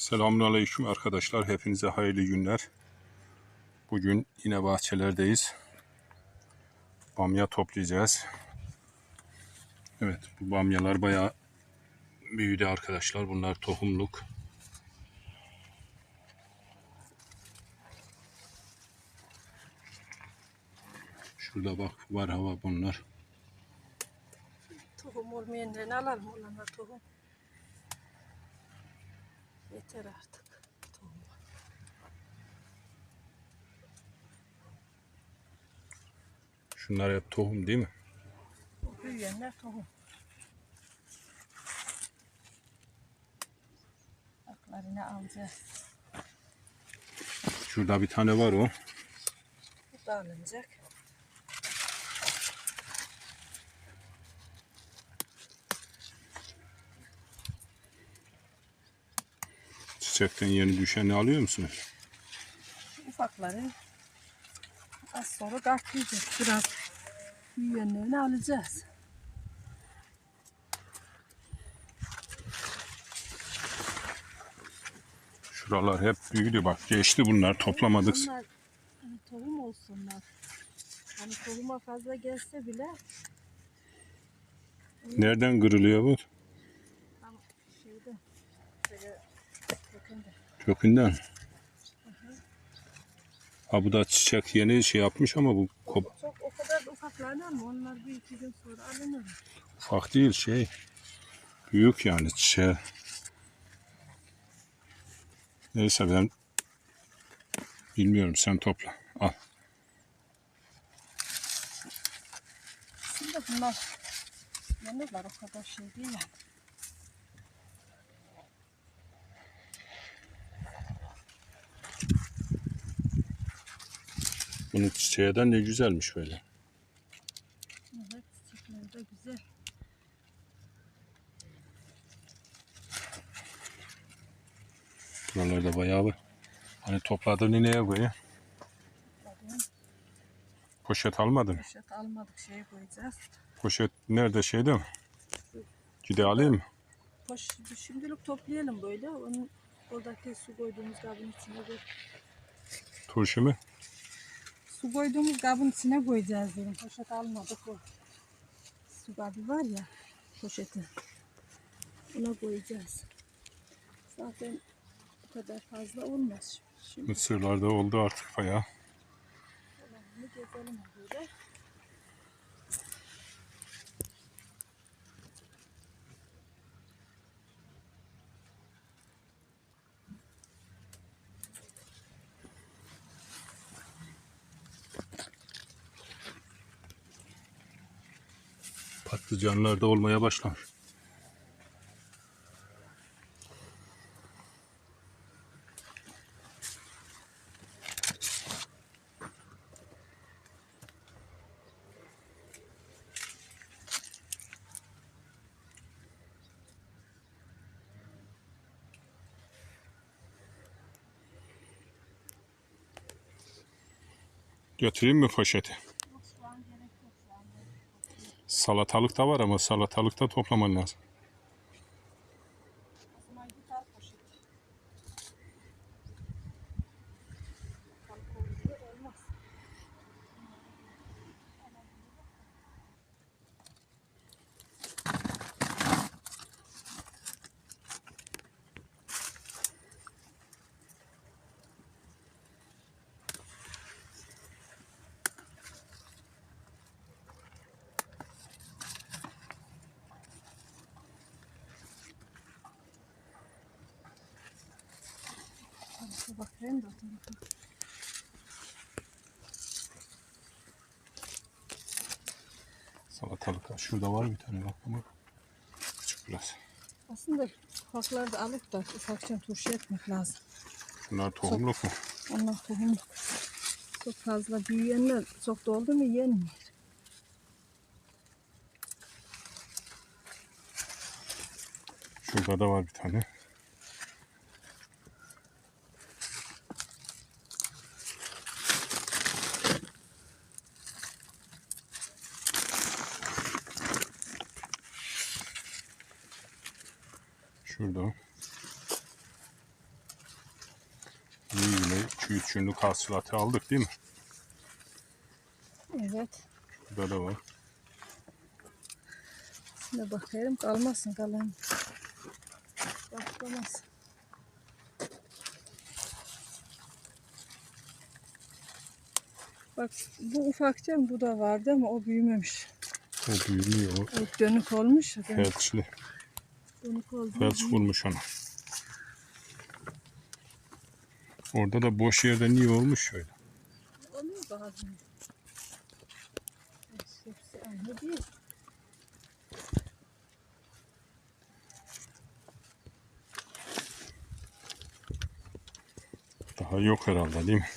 Selamünaleyküm arkadaşlar. Hepinize hayırlı günler. Bugün yine bahçelerdeyiz. Bamya toplayacağız. Evet bu bamyalar bayağı büyüdü arkadaşlar. Bunlar tohumluk. Şurada bak var hava bunlar. Tohum olmayanlarını alalım olanlar tohum. Yeter artık. Tohum. Şunlar hep tohum değil mi? O büyüyenler tohum. Aklarını alacağız. Şurada bir tane var o. Bu da alınacak. Çiçekten yeni düşeni alıyor musunuz? Ufakları az sonra katlayacağız. Biraz büyüyenlerini alacağız. Şuralar hep büyüdü bak. Geçti bunlar toplamadık. Bunlar hani tohum olsunlar. Hani tohuma fazla gelse bile Nereden kırılıyor bu? tam şeyde böyle. Kökünden. Ha bu da çiçek yeni şey yapmış ama bu kop Çok o kadar da ufaklardan ama onlar bir iki gün sonra alınır. ufak değil şey. Büyük yani çiçeği. Neyse ben bilmiyorum sen topla. Al. Şimdi bunlar yanırlar o kadar şey değil yani. Bunun çiçeği de ne güzelmiş böyle. Evet çiçekleri de güzel. Buralarda bayağı var. Hani topladığını neye koyuyor? Poşet almadın. mı? poşet almadık şeye koyacağız. Poşet nerede şeyde mi? Gide alayım mı? Poş, şimdilik toplayalım böyle. Onun oradaki su koyduğumuz kabın içine koy. Turşu mu? Su koyduğumuz kabın içine koyacağız dedim. Poşet almadık o. Su kabı var ya poşeti. Ona koyacağız. Zaten bu kadar fazla olmaz. Şimdi Mısırlarda oldu artık bayağı. gezelim böyle. Patlıcanlar da olmaya başlamış. Götüreyim mi poşeti? Şu an gerek yok şu an. Salatalık da var ama salatalık da toplaman lazım. Tarafa bakayım da o tarafa. Salatalık şurada var bir tane bak ama küçük biraz. Aslında ufakları da alıp da ufakça turşu etmek lazım. Bunlar tohumluk mu? Onlar tohumluk. Çok fazla büyüyenler çok doldu mu yenmiyor. Şurada da var bir tane. Şurada. 2-3 günlük hasılatı aldık değil mi? Evet. Burada da var. Şimdi bakayım kalmasın kalan. Başlamasın. Bak bu ufakça bu da vardı ama o büyümemiş. O büyümüyor. O dönük olmuş. felçli. dönük oldu. Felç vurmuş onu. Orada da boş yerde niye olmuş şöyle? Oluyor bazen. Hepsi aynı değil. Daha yok herhalde değil mi?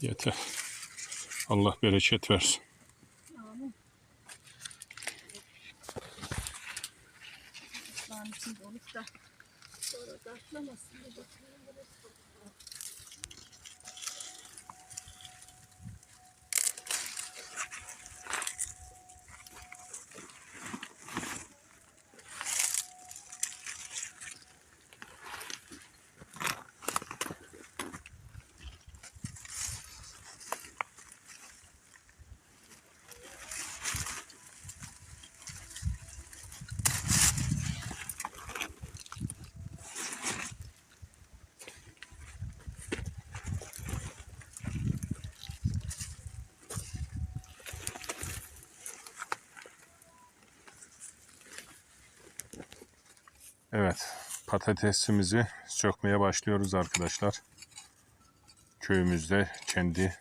Yeter. Allah bereket versin. Amin. Islanın içinde olup da sonra taşlamasın diye bakıyorum. böyle. Evet, patatesimizi sökmeye başlıyoruz arkadaşlar. Köyümüzde kendi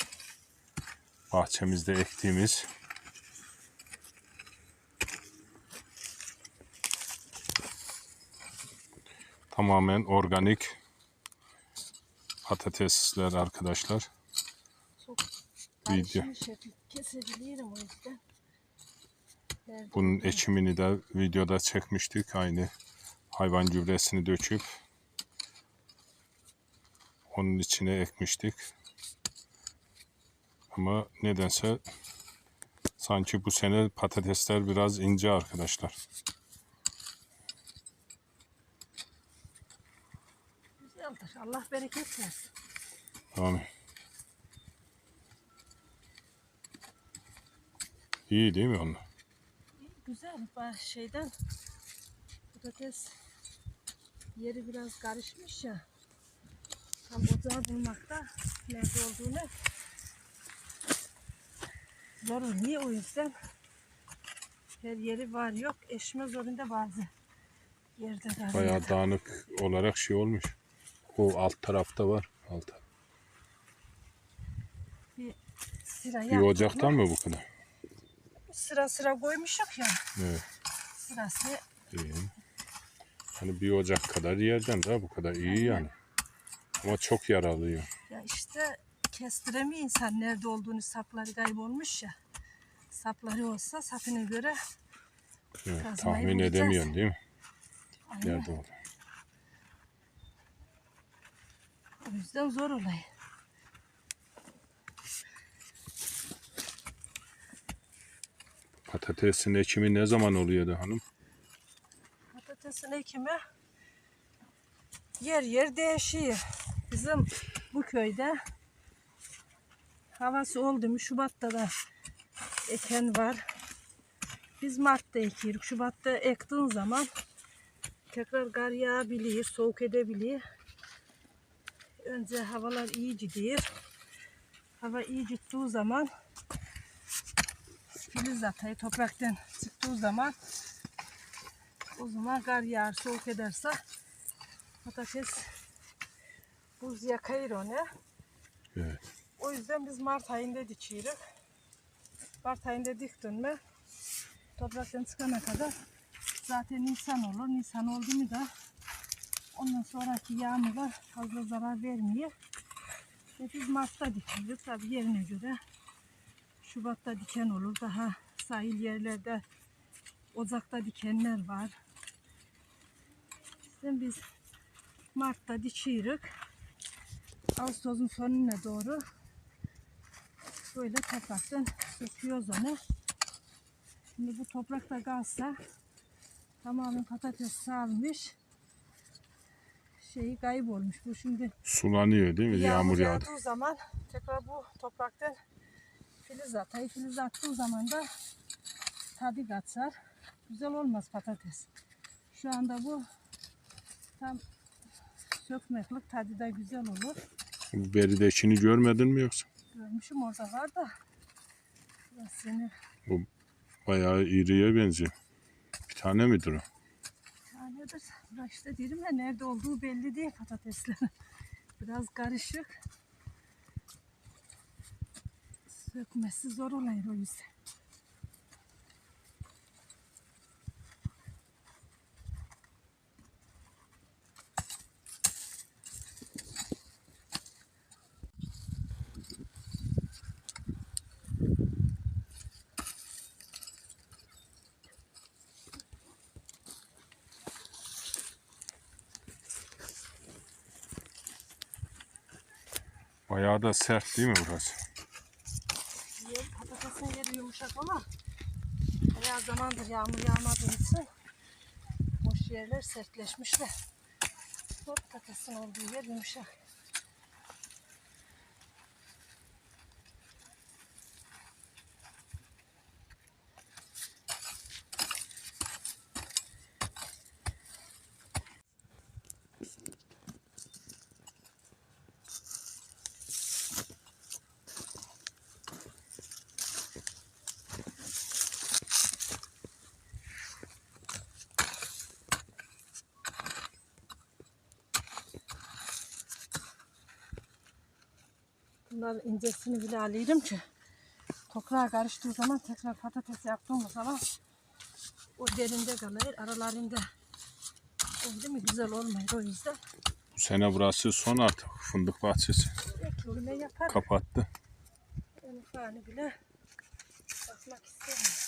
bahçemizde ektiğimiz tamamen organik patatesler arkadaşlar. Çok Video. karışmış şekil kesebilirim o yüzden. Nerede Bunun ekimini de videoda çekmiştik. Aynı hayvan gübresini döküp onun içine ekmiştik. Ama nedense sanki bu sene patatesler biraz ince arkadaşlar. Güzeldir. Allah bereket versin. Tamam. İyi değil mi onlar? Güzel. Şeyden patates yeri biraz karışmış ya. Tam ocağı bulmakta nerede olduğunu zor oluyor. O yüzden her yeri var yok. Eşme zorunda bazı yerde kalıyor. Bayağı dağınık olarak şey olmuş. O alt tarafta var. Alt taraf. Sıra Bir ocaktan mı? bu kadar? Sıra sıra koymuşuk ya. Evet. Sırası İyi. Hani bir ocak kadar yerden de bu kadar iyi yani. Ama çok yaralıyor. Ya işte kestiremiyor insan nerede olduğunu sapları kaybolmuş ya. Sapları olsa sapına göre Evet, tahmin bulacağız. edemiyorsun değil mi? aynı. Nerede oldu? O yüzden zor olay. Patatesin ekimi ne zaman oluyordu hanım? Patatesin ekimi yer yer değişiyor. Bizim bu köyde havası oldu mu Şubat'ta da eken var. Biz Mart'ta ekiyoruz. Şubat'ta ektiğin zaman tekrar kar yağabiliyor, soğuk edebiliyor. Önce havalar iyi gidiyor. Hava iyi gittiği zaman filiz atayı topraktan çıktığı zaman o zaman kar yağar, soğuk ederse patates buz yakayır onu. Evet. O yüzden biz Mart ayında dikiyoruz. Mart ayında diktin mi topraktan çıkana kadar zaten Nisan olur. Nisan oldu mu da ondan sonraki yağmurlar fazla zarar vermiyor. Ve biz Mart'ta dikiyoruz. Tabii yerine göre Şubat'ta diken olur. Daha sahil yerlerde Ocak'ta dikenler var. Şimdi biz Mart'ta dikiyoruz. Ağustos'un sonuna doğru böyle topraktan söküyoruz onu. Şimdi bu toprakta kalsa tamamen patates salmış. şeyi kaybolmuş. Bu şimdi Sulanıyor değil mi? Yağmur yağdı. yağdığı zaman tekrar bu topraktan filiz atayı. Filiz attığı zaman da tadı kaçar. Güzel olmaz patates. Şu anda bu tam sökmeklik tadı da güzel olur. Bu beridekini görmedin mi yoksa? Görmüşüm orada var da. Biraz seni Bayağı iriye benziyor. Bir tane midir o? tanedir. Ya işte dedim ya nerede olduğu belli değil patateslerin. Biraz karışık. Sökmesi zor oluyor o yüzden. Bayağı da sert değil mi burası? Yer, patatesin yeri yumuşak ama bayağı zamandır yağmur yağmadığı için boş yerler sertleşmişler. Bu patatesin olduğu yer yumuşak. Bunlar incesini bile alayım ki toprağa karıştığı zaman tekrar patates yaptığımız zaman o derinde kalır aralarında oldu mu güzel olmuyor o yüzden Bu sene burası son artık. Fındık bahçesi. ekmeğine yapar. Kapattı. Ufağını bile bakmak istemiyorum.